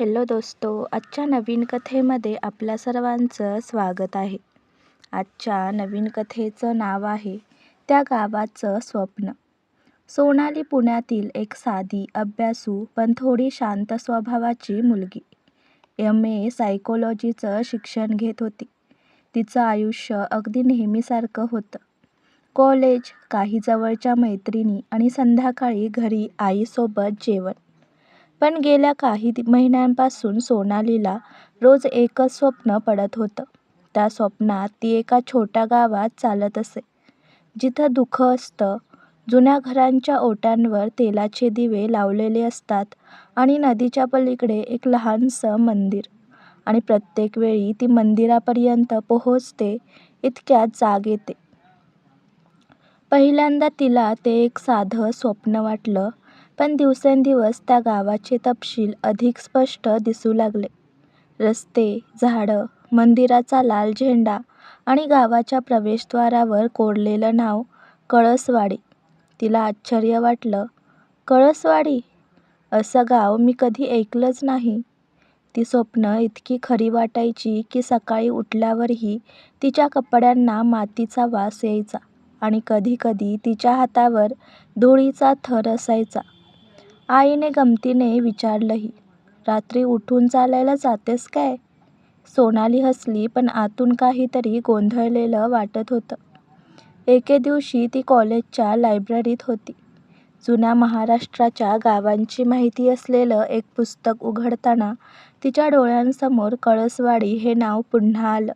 Hello दोस्तो आजच्या नवीन कथेमध्ये आपल्या सर्वांचं स्वागत आहे. आजच्या नवीन कथेचं नाव आहे त्या गावाचं स्वप्न. सोनाली पुण्यातील एक साधी अभ्यासू पण थोडी शांत स्वभावाची मुलगी. एम ए सायकोलॉजीचं शिक्षण घेत होती. तिचं आयुष्य अगदी नेहमीसारखं होतं. कॉलेज काही जवळच्या मैत्रिणी आणि संध्याकाळी घरी आईसोबत जेवण. पण गेल्या काही महिन्यांपासून सोनालीला रोज एकच स्वप्न पडत होतं. त्या स्वप्नात ती एका छोट्या गावात चालत असे. जिथं दुःख असतं जुन्या घरांच्या ओट्यांवर तेलाचे दिवे लावलेले असतात आणि नदीच्या पलीकडे एक लहानसं मंदिर. आणि प्रत्येक वेळी ती मंदिरापर्यंत पोहोचते इतक्यात जाग येते. पहिल्यांदा तिला ते एक साधं स्वप्न वाटलं पण दिवसेंदिवस त्या गावाचे तपशील अधिक स्पष्ट दिसू लागले. रस्ते, झाडं, मंदिराचा लाल झेंडा आणि गावाच्या प्रवेशद्वारावर कोरलेलं नाव कळसवाडी. तिला आश्चर्य वाटलं. कळसवाडी? असं गाव मी कधी ऐकलंच नाही. ती स्वप्न इतकी खरी वाटायची की सकाळी उठल्यावरही तिच्या कपड्यांना मातीचा वास यायचा आणि कधीकधी तिच्या हातावर धुळीचा थर असायचा. आईने गमतीने विचारलंही, रात्री उठून चालायला जातेस काय? सोनाली हसली पण आतून काहीतरी गोंधळलेलं वाटत होतं. एके दिवशी ती कॉलेजच्या लायब्ररीत होती. जुन्या महाराष्ट्राच्या गावांची माहिती असलेलं एक पुस्तक उघडताना तिच्या डोळ्यांसमोर कळसवाडी हे नाव पुन्हा आलं.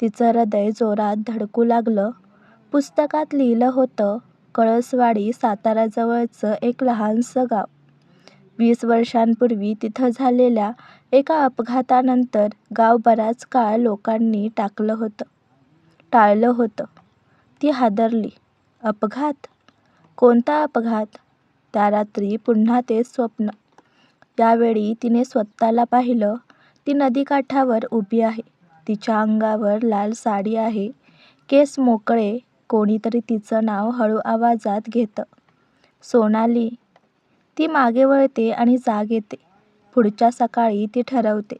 तिचं हृदय जोरात धडकू लागलं. पुस्तकात लिहिलं होतं कळसवाडी साताऱ्याजवळचं एक लहानसं गाव. वीस वर्षांपूर्वी तिथं झालेल्या एका अपघातानंतर गाव बराच काळ लोकांनी टाकलं होतं टाळलं होतं. ती हादरली. अपघात? कोणता अपघात? त्या रात्री पुन्हा तेच स्वप्न. यावेळी तिने स्वतःला पाहिलं. ती नदीकाठावर उभी आहे. तिच्या अंगावर लाल साडी आहे. केस मोकळे. कोणीतरी तिचं नाव हळू आवाजात घेतं. सोनाली. ती मागे वळते आणि जाग येते. पुढच्या सकाळी ती ठरवते,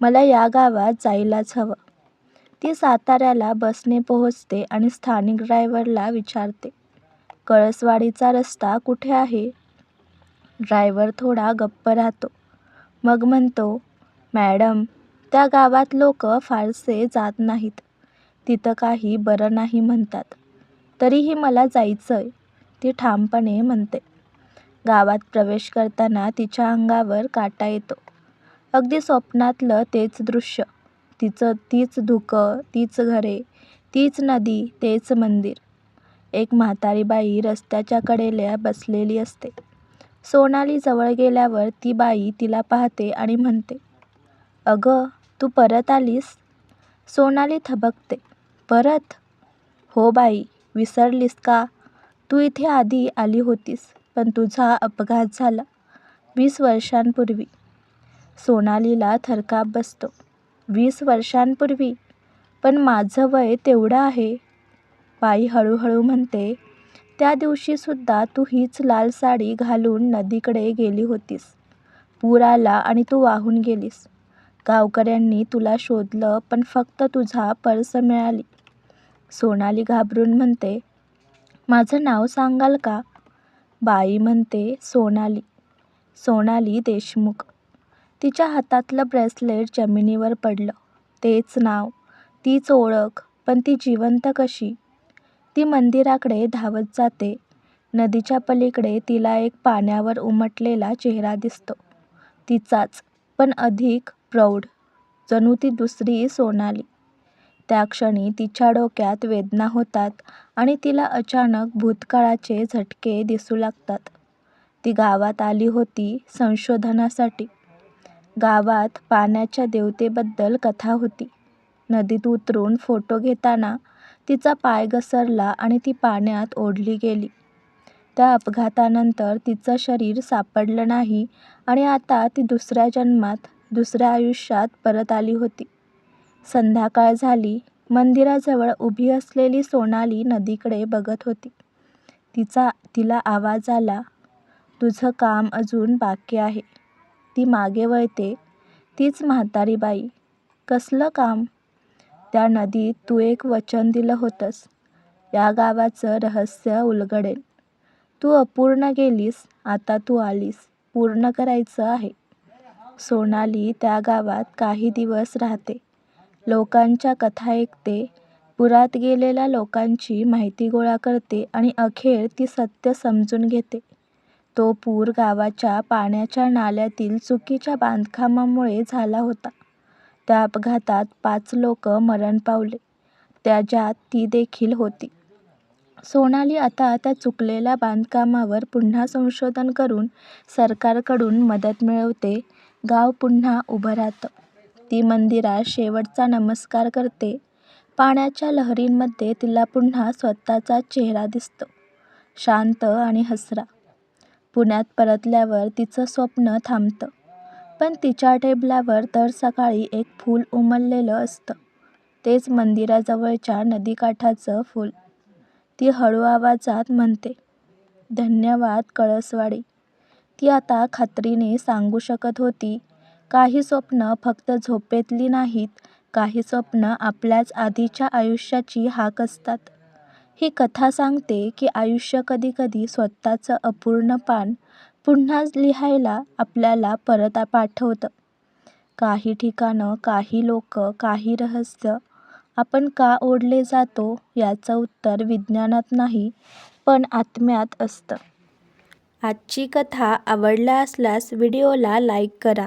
मला या गावात जायलाच हवं. ती साताऱ्याला बसने पोहोचते आणि स्थानिक ड्रायव्हरला विचारते, कळसवाडीचा रस्ता कुठे आहे? ड्रायव्हर थोडा गप्प राहतो. मग म्हणतो, मॅडम, त्या गावात लोक फारसे जात नाहीत. तिथं काही बरं नाही म्हणतात. तरीही मला जायचंय, ती ठामपणे म्हणते. गावात प्रवेश करताना तिच्या अंगावर काटा येतो. अगदी स्वप्नातलं तेच दृश्य. तिचं तीच धुकं, तीच घरे, तीच नदी, तेच मंदिर. एक म्हातारी बाई रस्त्याच्या कडेला बसलेली असते. सोनाली जवळ गेल्यावर ती बाई तिला पाहते आणि म्हणते, अगं, तू परत आलीस? सोनाली थबकते. परत? हो बाई, विसरलीस का? तू इथे आधी आली होतीस, पण तुझा अपघात झाला. वीस वर्षांपूर्वी. सोनालीला थरकाप बसतो. वीस वर्षांपूर्वी? पण माझं वय तेवढं आहे. बाई हळूहळू म्हणते, त्या दिवशीसुद्धा तू हीच लाल साडी घालून नदीकडे गेली होतीस. पूर आला आणि तू वाहून गेलीस. गावकऱ्यांनी तुला शोधलं पण फक्त तुझा पर्स मिळाली. सोनाली घाबरून म्हणते, माझं नाव सांगाल का? बाई म्हणते, सोनाली. सोनाली देशमुख. तिच्या हातातलं ब्रेसलेट जमिनीवर पडलं. तेच नाव, तीच ओळख, पण ती जिवंत कशी? ती मंदिराकडे धावत जाते. नदीच्या पलीकडे तिला एक पाण्यावर उमटलेला चेहरा दिसतो. तिचाच, पण अधिक प्रौढ. जणू ती दुसरी सोनाली. त्या क्षणी तिच्या डोक्यात वेदना होतात आणि तिला अचानक भूतकाळाचे झटके दिसू लागतात. ती गावात आली होती संशोधनासाठी. गावात पाण्याच्या देवतेबद्दल कथा होती. नदीत उतरून फोटो घेताना तिचा पाय घसरला आणि ती पाण्यात ओढली गेली. त्या अपघातानंतर तिचं शरीर सापडलं नाही आणि आता ती दुसऱ्या जन्मात, दुसऱ्या आयुष्यात परत आली होती. संध्याकाळ झाली. मंदिराजवळ उभी असलेली सोनाली नदीकडे बघत होती. तिचा तिला आवाज आला, तुझं काम अजून बाकी आहे. ती मागे वळते. तीच म्हातारी बाई कसलं काम? त्या नदीत तू एक वचन दिलं होतंस. या गावाचं रहस्य उलगडेन. तू अपूर्ण गेलीस आता तू आलीस. पूर्ण करायचं आहे. सोनाली त्या गावात काही दिवस राहते. लोकांच्या कथा ऐकते पुरात गेलेल्या लोकांची माहिती गोळा करते आणि अखेर ती सत्य समजून घेते. तो पूर गावाच्या पाण्याच्या नाल्यातील चुकीच्या बांधकामामुळे झाला होता. त्या अपघातात पाच लोक मरण पावले. त्याच्यात ती देखील होती. सोनाली आता त्या चुकलेल्या बांधकामावर पुन्हा संशोधन करून सरकारकडून मदत मिळवते. गाव पुन्हा उभं राहतं. ती मंदिरात शेवटचा नमस्कार करते. पाण्याच्या लहरींमध्ये तिला पुन्हा स्वतःचा चेहरा दिसतो. शांत आणि हसरा. पुण्यात परतल्यावर तिचं स्वप्न थांबतं. पण तिच्या टेबलावर दर सकाळी एक फूल उमललेलं असतं. तेच मंदिराजवळच्या नदीकाठाचं फूल. ती हळू आवाजात म्हणते धन्यवाद कळसवाडी. ती आता खात्रीने सांगू शकत होती काही स्वप्न फक्त झोपेतली नाहीत काही स्वप्न आपल्याच आधीच्या आयुष्याची हाक असतात. ही कथा सांगते की आयुष्य कधीकधी स्वतःचं अपूर्ण पान पुन्हा लिहायला आपल्याला परत पाठवतं. काही ठिकाणं काही लोक काही रहस्य आपण का ओढले जातो याचं उत्तर विज्ञानात नाही पण आत्म्यात असतं. आजची कथा आवडला असल्यास व्हिडिओला लाईक करा.